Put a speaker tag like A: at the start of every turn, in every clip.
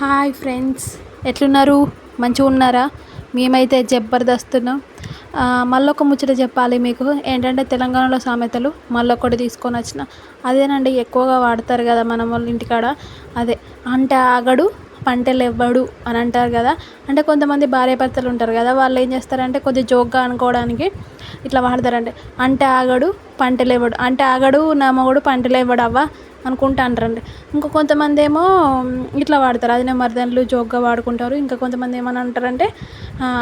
A: Hi friends ఎట్లున్నారు? మంచిగా ఉన్నారా? మేమైతే జబర్దస్తున్నాం. మళ్ళీ ఒక ముచ్చట చెప్పాలి మీకు. ఏంటంటే తెలంగాణలో సామెతలు మళ్ళొకటి తీసుకొని వచ్చిన. అదేనండి ఎక్కువగా వాడతారు కదా మనం వాళ్ళ ఇంటికాడ. అదే అంటే ఆగడు పంటలెవ్వడు అని అంటారు కదా. అంటే కొంతమంది భార్యాభర్తలు ఉంటారు కదా వాళ్ళు ఏం చేస్తారంటే కొద్దిగా జోక్గా అనుకోవడానికి ఇట్లా వాడతారంటే అంటే ఆగడు పంటలు ఇవ్వడు అంటే ఆగడు నా మొగడు పంటలు ఇవ్వడు అవ్వ అనుకుంటా అంటారండి. ఇంకా కొంతమంది ఏమో ఇట్లా వాడతారు. అదినే మరదళ్ళు జోక్గా వాడుకుంటారు. ఇంకా కొంతమంది ఏమని అంటారంటే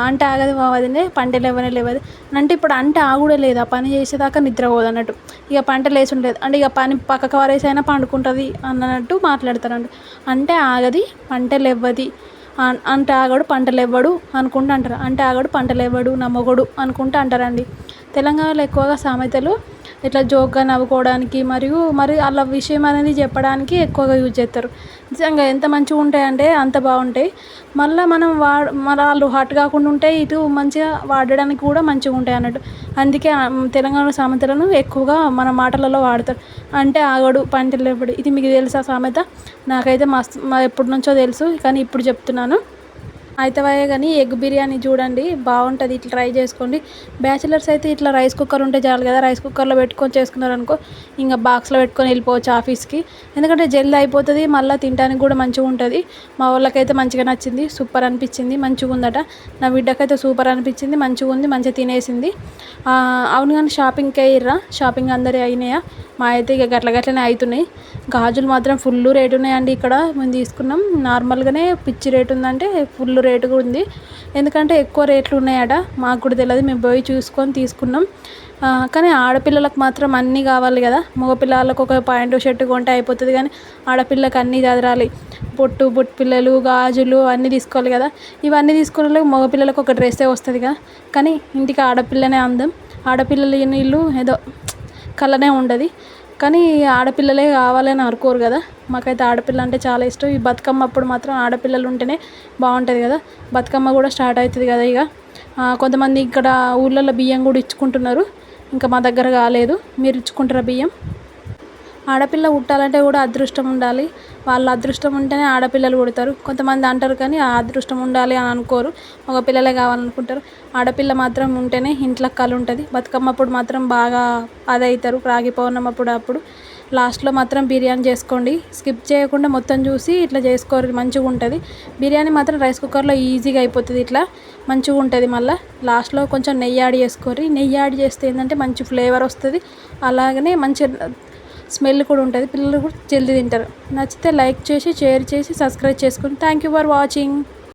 A: అంటే ఆగదు వదినే పంట లేవనే లేవదు. అంటే ఇప్పుడు అంటే ఆగుడే లేదు. ఆ పని చేసేదాకా నిద్ర పోదు అన్నట్టు. ఇక పంట లేచి ఉండలేదు అంటే ఇక పని పక్కకు వారేసైనా పండుకుంటుంది అన్నట్టు మాట్లాడతారండి. అంటే ఆగది పంట లేవ్వది. అంటే ఆగడు పంటలు ఇవ్వడు అనుకుంటూ అంటారు. అంటే ఆగడు పంటలు ఇవ్వడు నా అనుకుంటూ అంటారండి. తెలంగాణలో ఎక్కువగా సామెతలు ఇట్లా జోక్గా నవ్వుకోవడానికి మరియు మరి వాళ్ళ విషయం అనేది చెప్పడానికి ఎక్కువగా యూజ్ చేస్తారు. నిజంగా ఎంత మంచిగా ఉంటాయంటే అంత బాగుంటాయి. మళ్ళీ మనం వా మన వాళ్ళు హట్ కాకుండా ఉంటే ఇటు మంచిగా వాడడానికి కూడా మంచిగా ఉంటాయి అన్నట్టు. అందుకే తెలంగాణ సామెతలను ఎక్కువగా మన మాటలలో వాడతారు. అంటే ఆగడు పంటలు ఎప్పుడు ఇది మీకు తెలుసా సామెత? నాకైతే మస్తు ఎప్పటి నుంచో తెలుసు కానీ ఇప్పుడు చెప్తున్నాను. అయితేవాయే కానీ ఎగ్ బిర్యానీ చూడండి బాగుంటుంది ఇట్లా ట్రై చేసుకోండి. బ్యాచిలర్స్ అయితే ఇట్లా రైస్ కుక్కర్ ఉంటే చాలు కదా. రైస్ కుక్కర్లో పెట్టుకొని చేసుకున్నారనుకో ఇంకా బాక్స్లో పెట్టుకొని వెళ్ళిపోవచ్చు ఆఫీస్కి. ఎందుకంటే జల్ది అయిపోతుంది మళ్ళీ తినడానికి కూడా మంచిగా ఉంటుంది. మా వాళ్ళకైతే మంచిగా నచ్చింది సూపర్ అనిపించింది మంచిగా ఉందట. నా బిడ్డకైతే సూపర్ అనిపించింది మంచిగా ఉంది మంచిగా తినేసింది. అవును కానీ షాపింగ్కి అయ్యిర్రా షాపింగ్ అందరి అయినాయా? మా అయితే ఇక గట్ల గట్లనే అవుతున్నాయి గాజులు మాత్రం ఫుల్ రేటు ఉన్నాయండి ఇక్కడ. మేము తీసుకున్నాం. నార్మల్గానే పిచ్చి రేటు ఉందంటే ఫుల్ రేటు కూడా ఉంది. ఎందుకంటే ఎక్కువ రేట్లు ఉన్నాయట. మాకు కూడా తెలియదు. మేము పోయి చూసుకొని తీసుకున్నాం. కానీ ఆడపిల్లలకు మాత్రం అన్నీ కావాలి కదా. మగపిల్లలకు ఒక పాయింట్ షర్ట్ కొంటే అయిపోతుంది కానీ ఆడపిల్లకి అన్నీ చదరాలి. బొట్టు బొట్టు పిల్లలు గాజులు అన్నీ తీసుకోవాలి కదా. ఇవన్నీ తీసుకునే మగపిల్లలకు ఒక డ్రెస్సే వస్తుంది కదా. కానీ ఇంటికి ఆడపిల్లనే అందం. ఆడపిల్లలు ఇల్లు ఏదో కళ్ళనే ఉండదు. కానీ ఆడపిల్లలే కావాలని అనుకోరు కదా. మాకైతే ఆడపిల్ల అంటే చాలా ఇష్టం. ఈ బతుకమ్మ అప్పుడు మాత్రం ఆడపిల్లలు ఉంటేనే బాగుంటుంది కదా. బతుకమ్మ కూడా స్టార్ట్ అవుతుంది కదా ఇక కొంతమంది ఇక్కడ ఊళ్ళల్లో బియ్యం కూడా ఇచ్చుకుంటున్నారు. ఇంకా మా దగ్గర కాలేదు. మీరు ఇచ్చుకుంటారా బియ్యం? ఆడపిల్ల పుట్టాలంటే కూడా అదృష్టం ఉండాలి. వాళ్ళ అదృష్టం ఉంటేనే ఆడపిల్లలు పుడతారు. కొంతమంది అంటారు కానీ ఆ అదృష్టం ఉండాలి అని అనుకోరు. మగ పిల్లలే కావాలనుకుంటారు. ఆడపిల్ల మాత్రం ఉంటేనే ఇంట్లో కళ ఉంటుంది. బతుకమ్మప్పుడు మాత్రం బాగా అదవుతారు రాగి పౌర్ణమి అప్పుడు అప్పుడు. లాస్ట్లో మాత్రం బిర్యానీ చేసుకోండి. స్కిప్ చేయకుండా మొత్తం చూసి ఇట్లా చేసుకోరు. మంచిగా ఉంటుంది. బిర్యానీ మాత్రం రైస్ కుక్కర్లో ఈజీగా అయిపోతుంది ఇట్లా. మంచిగా ఉంటుంది మళ్ళీ. లాస్ట్లో కొంచెం నెయ్యి యాడ్ చేసుకోరి నెయ్యి యాడ్ చేస్తే ఏంటంటే మంచి ఫ్లేవర్ వస్తుంది. అలాగనే మంచి స్మెల్ కూడా ఉంటుంది పిల్లలు కూడా జల్దీ తింటారు. నచ్చితే లైక్ చేసి షేర్ చేసి సబ్స్క్రైబ్ చేసుకుని. Thank you for watching